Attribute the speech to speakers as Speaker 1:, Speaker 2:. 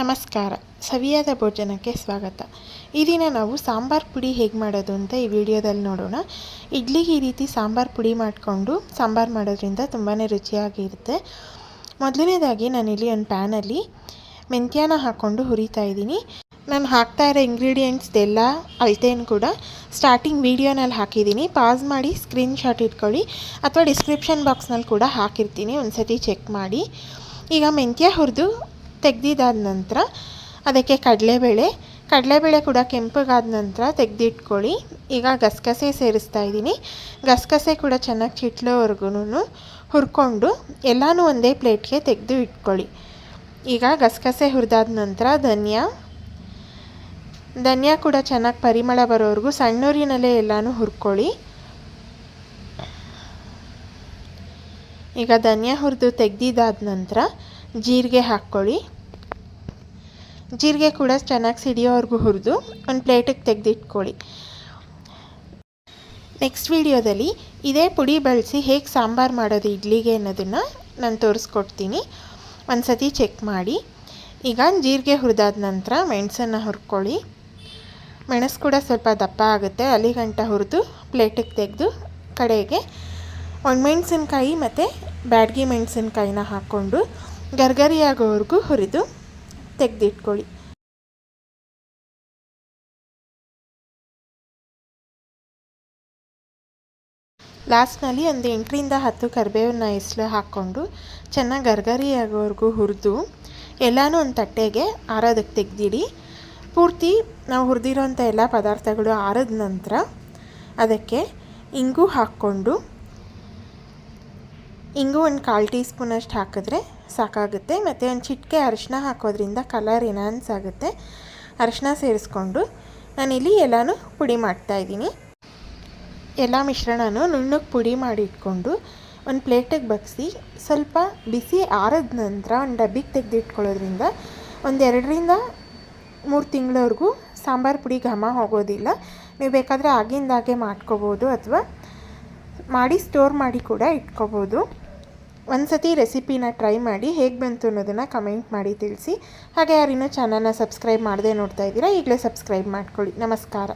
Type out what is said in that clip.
Speaker 1: ನಮಸ್ಕಾರ. ಸವಿಯಾದ ಭೋಜನಕ್ಕೆ ಸ್ವಾಗತ. ಈ ದಿನ ನಾವು ಸಾಂಬಾರು ಪುಡಿ ಹೇಗೆ ಮಾಡೋದು ಅಂತ ಈ ವಿಡಿಯೋದಲ್ಲಿ ನೋಡೋಣ. ಇಡ್ಲಿಗೆ ಈ ರೀತಿ ಸಾಂಬಾರು ಪುಡಿ ಮಾಡಿಕೊಂಡು ಸಾಂಬಾರು ಮಾಡೋದ್ರಿಂದ ತುಂಬಾ ರುಚಿಯಾಗಿರುತ್ತೆ. ಮೊದಲನೇದಾಗಿ ನಾನಿಲ್ಲಿ ಒಂದು ಪ್ಯಾನಲ್ಲಿ ಮೆಂತ್ಯನ ಹಾಕ್ಕೊಂಡು ಹುರಿತಾ ಇದ್ದೀನಿ. ನಾನು ಹಾಕ್ತಾ ಇರೋ ಇಂಗ್ರೀಡಿಯೆಂಟ್ಸ್ದೆಲ್ಲ ಅಳತೆಯನ್ನು ಕೂಡ ಸ್ಟಾರ್ಟಿಂಗ್ ವೀಡಿಯೋನಲ್ಲಿ ಹಾಕಿದ್ದೀನಿ. ಪಾಸ್ ಮಾಡಿ ಸ್ಕ್ರೀನ್ಶಾಟ್ ಇಟ್ಕೊಳ್ಳಿ. ಅಥವಾ ಡಿಸ್ಕ್ರಿಪ್ಷನ್ ಬಾಕ್ಸ್ನಲ್ಲಿ ಕೂಡ ಹಾಕಿರ್ತೀನಿ. ಒಂದು ಸತಿ ಚೆಕ್ ಮಾಡಿ. ಈಗ ಮೆಂತ್ಯ ಹುರಿದು ತೆಗ್ದಿದ್ದಾದ ನಂತರ ಅದಕ್ಕೆ ಕಡಲೆಬೇಳೆ ಕಡಲೆಬೇಳೆ ಕೂಡ ಕೆಂಪಗಾದ ನಂತರ ತೆಗೆದಿಟ್ಕೊಳ್ಳಿ. ಈಗ ಗಸಗಸೆ ಸೇರಿಸ್ತಾ ಇದ್ದೀನಿ. ಗಸಗಸೆ ಕೂಡ ಚೆನ್ನಾಗಿ ಚಿಟ್ಲೋವರೆಗೂ ಹುರ್ಕೊಂಡು ಎಲ್ಲನೂ ಒಂದೇ ಪ್ಲೇಟ್ಗೆ ತೆಗೆದು ಇಟ್ಕೊಳ್ಳಿ. ಈಗ ಗಸಗಸೆ ಹುರಿದಾದ ನಂತರ ಧನಿಯಾ. ಧನಿಯಾ ಕೂಡ ಚೆನ್ನಾಗಿ ಪರಿಮಳ ಬರೋವರೆಗೂ ಸಣ್ಣೂರಿನಲ್ಲೇ ಎಲ್ಲನೂ ಹುರ್ಕೊಳ್ಳಿ. ಈಗ ಧನಿಯಾ ಹುರಿದು ತೆಗೆದಿದ್ದಾದ ನಂತರ ಜೀರಿಗೆ ಹಾಕ್ಕೊಳ್ಳಿ. ಜೀರಿಗೆ ಕೂಡ ಚೆನ್ನಾಗಿ ಸಿಡಿಯೋವರೆಗೂ ಹುರಿದು ಒಂದು ಪ್ಲೇಟಿಗೆ ತೆಗೆದಿಟ್ಕೊಳ್ಳಿ. ನೆಕ್ಸ್ಟ್ ವಿಡಿಯೋದಲ್ಲಿ ಇದೇ ಪುಡಿ ಬಳಸಿ ಹೇಗೆ ಸಾಂಬಾರು ಮಾಡೋದು ಇಡ್ಲಿಗೆ ಅನ್ನೋದನ್ನು ನಾನು ತೋರಿಸ್ಕೊಡ್ತೀನಿ. ಒಂದು ಸತಿ ಚೆಕ್ ಮಾಡಿ. ಈಗ ಜೀರಿಗೆ ಹುರಿದಾದ ನಂತರ ಮೆಣಸನ್ನು ಹುರ್ಕೊಳ್ಳಿ. ಮೆಣಸು ಕೂಡ ಸ್ವಲ್ಪ ದಪ್ಪ ಆಗುತ್ತೆ, ಅಲ್ಲಿ ಗಂಟ ಹುರಿದು ಪ್ಲೇಟಿಗೆ ತೆಗೆದು ಕಡೆಗೆ ಒಣಮೆಣ್ಸಿನ್ಕಾಯಿ ಮತ್ತು ಬ್ಯಾಡ್ಗಿ ಮೆಣಸಿನ್ಕಾಯಿನ ಹಾಕ್ಕೊಂಡು ಗರ್ಗರಿ ಆಗೋವರೆಗೂ ಹುರಿದು ತೆಗೆದಿಟ್ಕೊಳ್ಳಿ. ಲಾಸ್ಟ್ನಲ್ಲಿ ಒಂದು ಎಂಟರಿಂದ ಹತ್ತು ಕರಿಬೇವನ್ನ ಇಸ್ಲು ಹಾಕ್ಕೊಂಡು ಚೆನ್ನಾಗಿ ಗರ್ಗರಿಯಾಗೋವರೆಗೂ ಹುರಿದು ಎಲ್ಲನೂ ಒಂದು ತಟ್ಟೆಗೆ ಆರೋದಕ್ಕೆ ತೆಗೆದಿಡಿ. ಪೂರ್ತಿ ನಾವು ಹುರಿದಿರೋಂಥ ಎಲ್ಲ ಪದಾರ್ಥಗಳು ಆರಿದ ನಂತರ ಅದಕ್ಕೆ ಇಂಗು ಹಾಕ್ಕೊಂಡು ಇಂಗು ಒಂದು ಕಾಲು ಟೀ ಸ್ಪೂನಷ್ಟು ಹಾಕಿದ್ರೆ ಸಾಕಾಗುತ್ತೆ. ಮತ್ತು ಒಂದು ಚಿಟಿಕೆ ಅರಿಶಿನ ಹಾಕೋದ್ರಿಂದ ಕಲರ್ ಎನಾನ್ಸ್ ಆಗುತ್ತೆ. ಅರಿಶಿನ ಸೇರಿಸ್ಕೊಂಡು ನಾನಿಲ್ಲಿ ಎಲ್ಲನೂ ಪುಡಿ ಮಾಡ್ತಾಯಿದ್ದೀನಿ ಎಲ್ಲ ಮಿಶ್ರಣನೂ ನುಣ್ಣಗೆ ಪುಡಿ ಮಾಡಿ ಇಟ್ಕೊಂಡು ಒಂದು ಪ್ಲೇಟಿಗೆ ಬಗ್ಸಿ ಸ್ವಲ್ಪ ಬಿಸಿ ಆರಿದ ನಂತರ ಒಂದು ಡಬ್ಬಿಗೆ ತೆಗೆದಿಟ್ಕೊಳ್ಳೋದ್ರಿಂದ ಒಂದೆರಡರಿಂದ ಮೂರು ತಿಂಗಳವರೆಗೂ ಸಾಂಬಾರು ಪುಡಿ ಘಮ ಹೋಗೋದಿಲ್ಲ. ನೀವು ಬೇಕಾದರೆ ಆಗಿಂದಾಗೆ ಮಾಡ್ಕೋಬೋದು ಅಥವಾ ಮಾಡಿ ಸ್ಟೋರ್ ಮಾಡಿ ಕೂಡ ಇಟ್ಕೋಬೋದು. ಒಂದು ಸತಿ ರೆಸಿಪಿನ ಟ್ರೈ ಮಾಡಿ ಹೇಗೆ ಬಂತು ಅನ್ನೋದನ್ನು ಕಮೆಂಟ್ ಮಾಡಿ ತಿಳಿಸಿ. ಹಾಗೆ ಯಾರಿನ್ನೂ ಚಾನಲ್ನ ಸಬ್ಸ್ಕ್ರೈಬ್ ಮಾಡದೆ ನೋಡ್ತಾ ಇದ್ದೀರಾ ಈಗಲೇ ಸಬ್ಸ್ಕ್ರೈಬ್ ಮಾಡ್ಕೊಳ್ಳಿ. ನಮಸ್ಕಾರ.